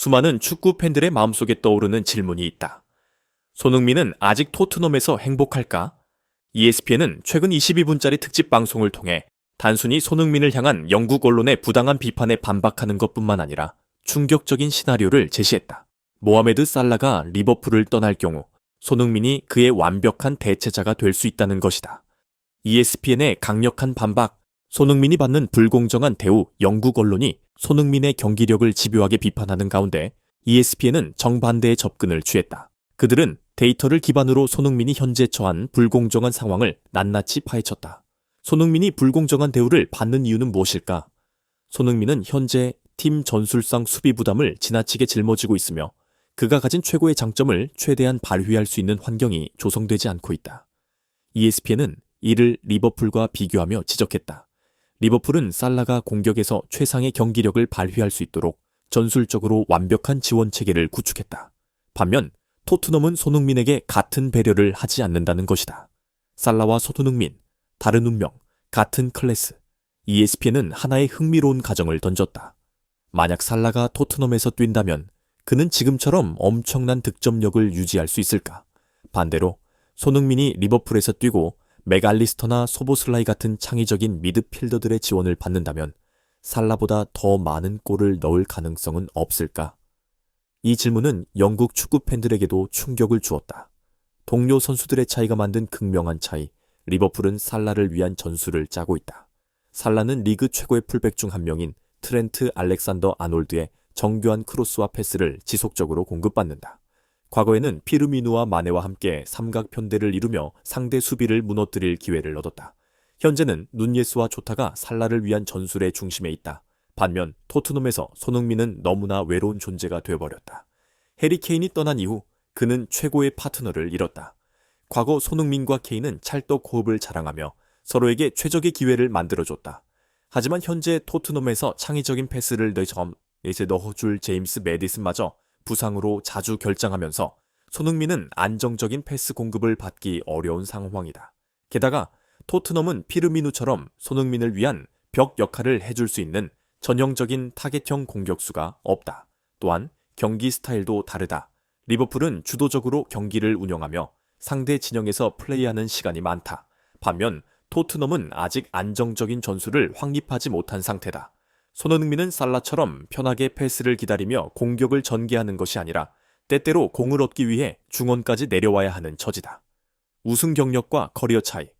수많은 축구 팬들의 마음속에 떠오르는 질문이 있다. 손흥민은 아직 토트넘에서 행복할까? ESPN은 최근 22분짜리 특집 방송을 통해 단순히 손흥민을 향한 영국 언론의 부당한 비판에 반박하는 것뿐만 아니라 충격적인 시나리오를 제시했다. 모하메드 살라가 리버풀을 떠날 경우 손흥민이 그의 완벽한 대체자가 될 수 있다는 것이다. ESPN의 강력한 반박, 손흥민이 받는 불공정한 대우 영국 언론이 손흥민의 경기력을 집요하게 비판하는 가운데 ESPN은 정반대의 접근을 취했다. 그들은 데이터를 기반으로 손흥민이 현재 처한 불공정한 상황을 낱낱이 파헤쳤다. 손흥민이 불공정한 대우를 받는 이유는 무엇일까? 손흥민은 현재 팀 전술상 수비 부담을 지나치게 짊어지고 있으며 그가 가진 최고의 장점을 최대한 발휘할 수 있는 환경이 조성되지 않고 있다. ESPN은 이를 리버풀과 비교하며 지적했다. 리버풀은 살라가 공격에서 최상의 경기력을 발휘할 수 있도록 전술적으로 완벽한 지원 체계를 구축했다. 반면 토트넘은 손흥민에게 같은 배려를 하지 않는다는 것이다. 살라와 손흥민, 다른 운명, 같은 클래스. ESPN은 하나의 흥미로운 가정을 던졌다. 만약 살라가 토트넘에서 뛴다면 그는 지금처럼 엄청난 득점력을 유지할 수 있을까? 반대로 손흥민이 리버풀에서 뛰고 메갈리스터나 소보슬라이 같은 창의적인 미드필더들의 지원을 받는다면 살라보다 더 많은 골을 넣을 가능성은 없을까? 이 질문은 영국 축구 팬들에게도 충격을 주었다. 동료 선수들의 차이가 만든 극명한 차이, 리버풀은 살라를 위한 전술을 짜고 있다. 살라는 리그 최고의 풀백 중 한 명인 트렌트 알렉산더 아놀드의 정교한 크로스와 패스를 지속적으로 공급받는다. 과거에는 피르미누와 마네와 함께 삼각 편대를 이루며 상대 수비를 무너뜨릴 기회를 얻었다. 현재는 눈예스와 조타가 살라를 위한 전술의 중심에 있다. 반면 토트넘에서 손흥민은 너무나 외로운 존재가 되어버렸다. 해리 케인이 떠난 이후 그는 최고의 파트너를 잃었다. 과거 손흥민과 케인은 찰떡 호흡을 자랑하며 서로에게 최적의 기회를 만들어줬다. 하지만 현재 토트넘에서 창의적인 패스를 넣점 이제 넣어줄 제임스 메디슨마저 부상으로 자주 결장하면서 손흥민은 안정적인 패스 공급을 받기 어려운 상황이다. 게다가 토트넘은 피르미누처럼 손흥민을 위한 벽 역할을 해줄 수 있는 전형적인 타겟형 공격수가 없다. 또한 경기 스타일도 다르다. 리버풀은 주도적으로 경기를 운영하며 상대 진영에서 플레이하는 시간이 많다. 반면 토트넘은 아직 안정적인 전술을 확립하지 못한 상태다. 손흥민은 살라처럼 편하게 패스를 기다리며 공격을 전개하는 것이 아니라 때때로 공을 얻기 위해 중원까지 내려와야 하는 처지다. 우승 경력과 커리어 차이,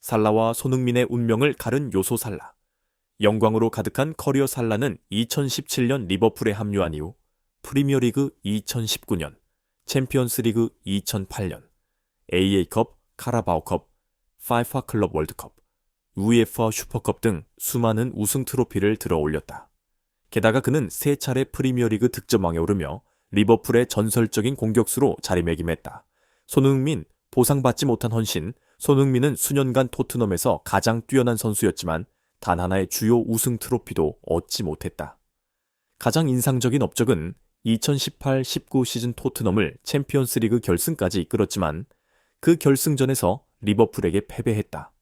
살라와 손흥민의 운명을 가른 요소 살라. 영광으로 가득한 커리어 살라는 2017년 리버풀에 합류한 이후 프리미어리그 2019년, 챔피언스리그 2008년, AA컵, 카라바오컵, 파이파 클럽 월드컵, UEFA 슈퍼컵 등 수많은 우승 트로피를 들어 올렸다. 게다가 그는 세 차례 프리미어리그 득점왕에 오르며 리버풀의 전설적인 공격수로 자리매김했다. 손흥민, 보상받지 못한 헌신, 손흥민은 수년간 토트넘에서 가장 뛰어난 선수였지만 단 하나의 주요 우승 트로피도 얻지 못했다. 가장 인상적인 업적은 2018-19 시즌 토트넘을 챔피언스리그 결승까지 이끌었지만 그 결승전에서 리버풀에게 패배했다.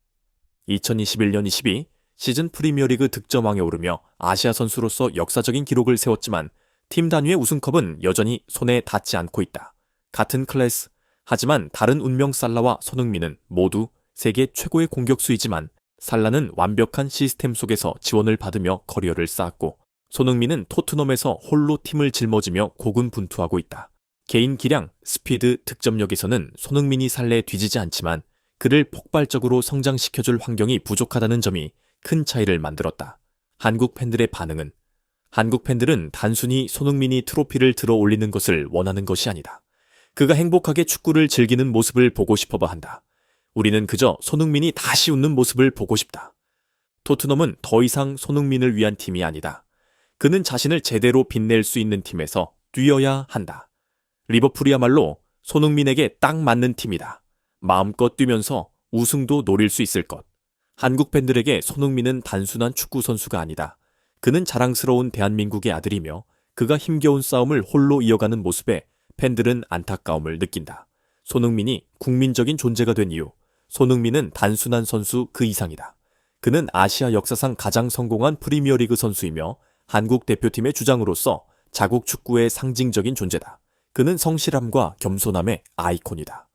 2021년 22 시즌 프리미어리그 득점왕에 오르며 아시아 선수로서 역사적인 기록을 세웠지만 팀 단위의 우승컵은 여전히 손에 닿지 않고 있다. 같은 클래스, 하지만 다른 운명 살라와 손흥민은 모두 세계 최고의 공격수이지만 살라는 완벽한 시스템 속에서 지원을 받으며 커리어를 쌓았고 손흥민은 토트넘에서 홀로 팀을 짊어지며 고군분투하고 있다. 개인 기량, 스피드, 득점력에서는 손흥민이 살래 뒤지지 않지만 그를 폭발적으로 성장시켜줄 환경이 부족하다는 점이 큰 차이를 만들었다. 한국 팬들의 반응은 한국 팬들은 단순히 손흥민이 트로피를 들어 올리는 것을 원하는 것이 아니다. 그가 행복하게 축구를 즐기는 모습을 보고 싶어봐 한다. 우리는 그저 손흥민이 다시 웃는 모습을 보고 싶다. 토트넘은 더 이상 손흥민을 위한 팀이 아니다. 그는 자신을 제대로 빛낼 수 있는 팀에서 뛰어야 한다. 리버풀이야말로 손흥민에게 딱 맞는 팀이다. 마음껏 뛰면서 우승도 노릴 수 있을 것. 한국 팬들에게 손흥민은 단순한 축구 선수가 아니다. 그는 자랑스러운 대한민국의 아들이며 그가 힘겨운 싸움을 홀로 이어가는 모습에 팬들은 안타까움을 느낀다. 손흥민이 국민적인 존재가 된 이유. 손흥민은 단순한 선수 그 이상이다. 그는 아시아 역사상 가장 성공한 프리미어리그 선수이며 한국 대표팀의 주장으로서 자국 축구의 상징적인 존재다. 그는 성실함과 겸손함의 아이콘이다.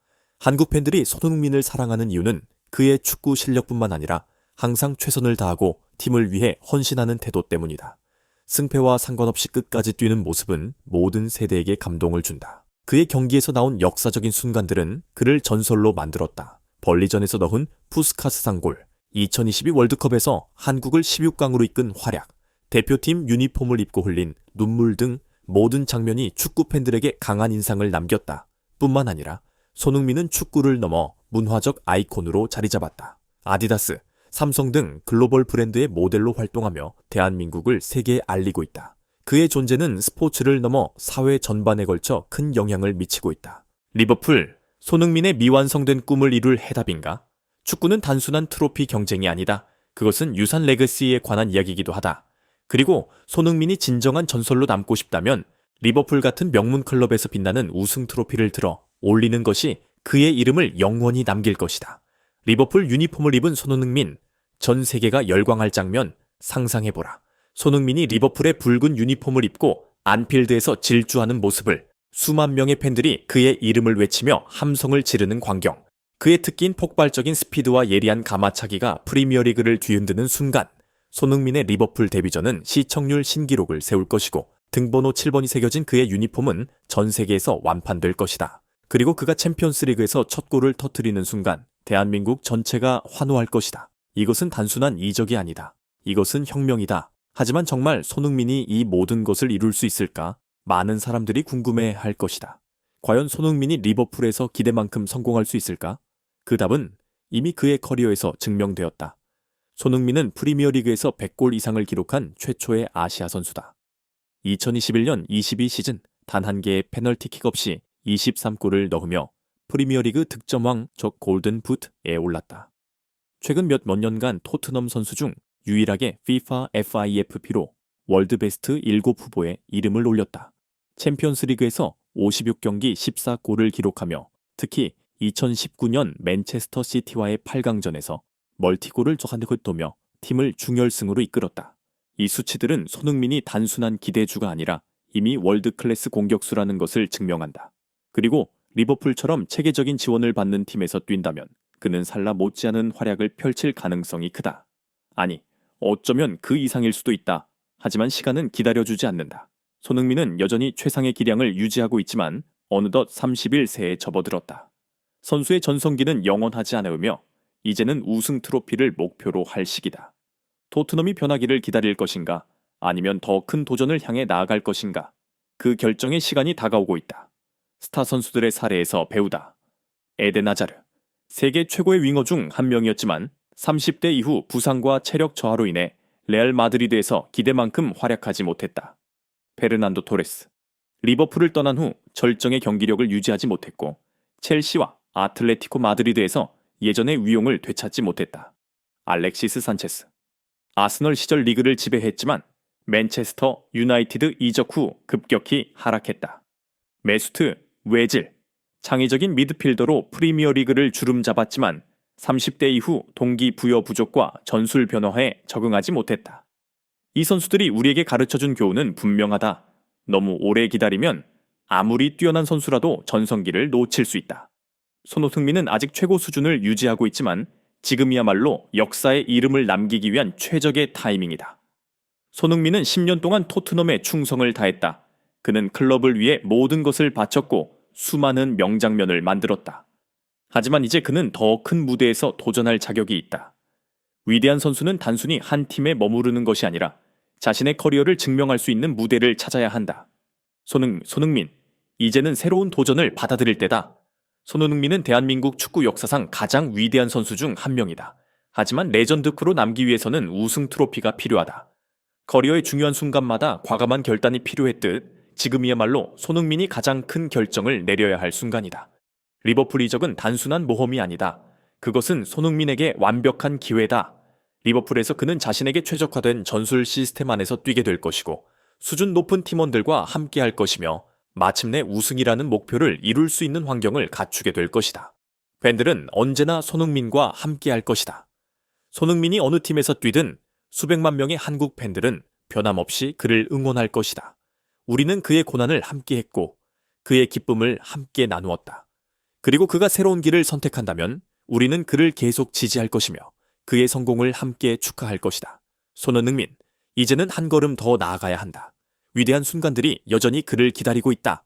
한국 팬들이 손흥민을 사랑하는 이유는 그의 축구 실력뿐만 아니라 항상 최선을 다하고 팀을 위해 헌신하는 태도 때문이다. 승패와 상관없이 끝까지 뛰는 모습은 모든 세대에게 감동을 준다. 그의 경기에서 나온 역사적인 순간들은 그를 전설로 만들었다. 벌리전에서 넣은 푸스카스상 골, 2022 월드컵에서 한국을 16강으로 이끈 활약, 대표팀 유니폼을 입고 흘린 눈물 등 모든 장면이 축구 팬들에게 강한 인상을 남겼다. 뿐만 아니라 손흥민은 축구를 넘어 문화적 아이콘으로 자리 잡았다. 아디다스, 삼성 등 글로벌 브랜드의 모델로 활동하며 대한민국을 세계에 알리고 있다. 그의 존재는 스포츠를 넘어 사회 전반에 걸쳐 큰 영향을 미치고 있다. 리버풀, 손흥민의 미완성된 꿈을 이룰 해답인가? 축구는 단순한 트로피 경쟁이 아니다. 그것은 유산 레거시에 관한 이야기이기도 하다. 그리고 손흥민이 진정한 전설로 남고 싶다면 리버풀 같은 명문 클럽에서 빛나는 우승 트로피를 들어 올리는 것이 그의 이름을 영원히 남길 것이다. 리버풀 유니폼을 입은 손흥민, 전 세계가 열광할 장면 상상해보라. 손흥민이 리버풀의 붉은 유니폼을 입고 안필드에서 질주하는 모습을 수만 명의 팬들이 그의 이름을 외치며 함성을 지르는 광경. 그의 특기인 폭발적인 스피드와 예리한 가마차기가 프리미어리그를 뒤흔드는 순간 손흥민의 리버풀 데뷔전은 시청률 신기록을 세울 것이고 등번호 7번이 새겨진 그의 유니폼은 전 세계에서 완판될 것이다. 그리고 그가 챔피언스리그에서 첫 골을 터뜨리는 순간 대한민국 전체가 환호할 것이다. 이것은 단순한 이적이 아니다. 이것은 혁명이다. 하지만 정말 손흥민이 이 모든 것을 이룰 수 있을까? 많은 사람들이 궁금해 할 것이다. 과연 손흥민이 리버풀에서 기대만큼 성공할 수 있을까? 그 답은 이미 그의 커리어에서 증명되었다. 손흥민은 프리미어리그에서 100골 이상을 기록한 최초의 아시아 선수다. 2021년 22 시즌 단 한 개의 페널티킥 없이 23골을 넣으며 프리미어리그 득점왕 적 골든 붓에 올랐다. 최근 몇 몇 년간 토트넘 선수 중 유일하게 FIFA FIFP로 월드 베스트 7 후보에 이름을 올렸다. 챔피언스 리그에서 56경기 14골을 기록하며 특히 2019년 맨체스터 시티와의 8강전에서 멀티골을 저한도며 팀을 중열승으로 이끌었다. 이 수치들은 손흥민이 단순한 기대주가 아니라 이미 월드 클래스 공격수라는 것을 증명한다. 그리고 리버풀처럼 체계적인 지원을 받는 팀에서 뛴다면 그는 살라 못지않은 활약을 펼칠 가능성이 크다. 아니, 어쩌면 그 이상일 수도 있다. 하지만 시간은 기다려주지 않는다. 손흥민은 여전히 최상의 기량을 유지하고 있지만 어느덧 31세에 접어들었다. 선수의 전성기는 영원하지 않으며 이제는 우승 트로피를 목표로 할 시기다. 토트넘이 변하기를 기다릴 것인가 아니면 더 큰 도전을 향해 나아갈 것인가 그 결정의 시간이 다가오고 있다. 스타 선수들의 사례에서 배우다. 에덴 아자르 세계 최고의 윙어 중 한 명이었지만 30대 이후 부상과 체력 저하로 인해 레알 마드리드에서 기대만큼 활약하지 못했다. 페르난도 토레스 리버풀을 떠난 후 절정의 경기력을 유지하지 못했고 첼시와 아틀레티코 마드리드에서 예전의 위용을 되찾지 못했다. 알렉시스 산체스 아스널 시절 리그를 지배했지만 맨체스터 유나이티드 이적 후 급격히 하락했다. 메수트, 외질, 창의적인 미드필더로 프리미어 리그를 주름잡았지만 30대 이후 동기 부여 부족과 전술 변화에 적응하지 못했다. 이 선수들이 우리에게 가르쳐준 교훈은 분명하다. 너무 오래 기다리면 아무리 뛰어난 선수라도 전성기를 놓칠 수 있다. 손호승민은 아직 최고 수준을 유지하고 있지만 지금이야말로 역사의 이름을 남기기 위한 최적의 타이밍이다. 손흥민은 10년 동안 토트넘에 충성을 다했다. 그는 클럽을 위해 모든 것을 바쳤고 수많은 명장면을 만들었다. 하지만 이제 그는 더 큰 무대에서 도전할 자격이 있다. 위대한 선수는 단순히 한 팀에 머무르는 것이 아니라 자신의 커리어를 증명할 수 있는 무대를 찾아야 한다. 손흥, 손흥민, 이제는 새로운 도전을 받아들일 때다. 손흥민은 대한민국 축구 역사상 가장 위대한 선수 중 한 명이다. 하지만 레전드 크로 남기 위해서는 우승 트로피가 필요하다. 커리어의 중요한 순간마다 과감한 결단이 필요했듯 지금이야말로 손흥민이 가장 큰 결정을 내려야 할 순간이다. 리버풀 이적은 단순한 모험이 아니다. 그것은 손흥민에게 완벽한 기회다. 리버풀에서 그는 자신에게 최적화된 전술 시스템 안에서 뛰게 될 것이고 수준 높은 팀원들과 함께 할 것이며 마침내 우승이라는 목표를 이룰 수 있는 환경을 갖추게 될 것이다. 팬들은 언제나 손흥민과 함께 할 것이다. 손흥민이 어느 팀에서 뛰든 수백만 명의 한국 팬들은 변함없이 그를 응원할 것이다. 우리는 그의 고난을 함께 했고 그의 기쁨을 함께 나누었다. 그리고 그가 새로운 길을 선택한다면 우리는 그를 계속 지지할 것이며 그의 성공을 함께 축하할 것이다. 손흥민, 이제는 한 걸음 더 나아가야 한다. 위대한 순간들이 여전히 그를 기다리고 있다.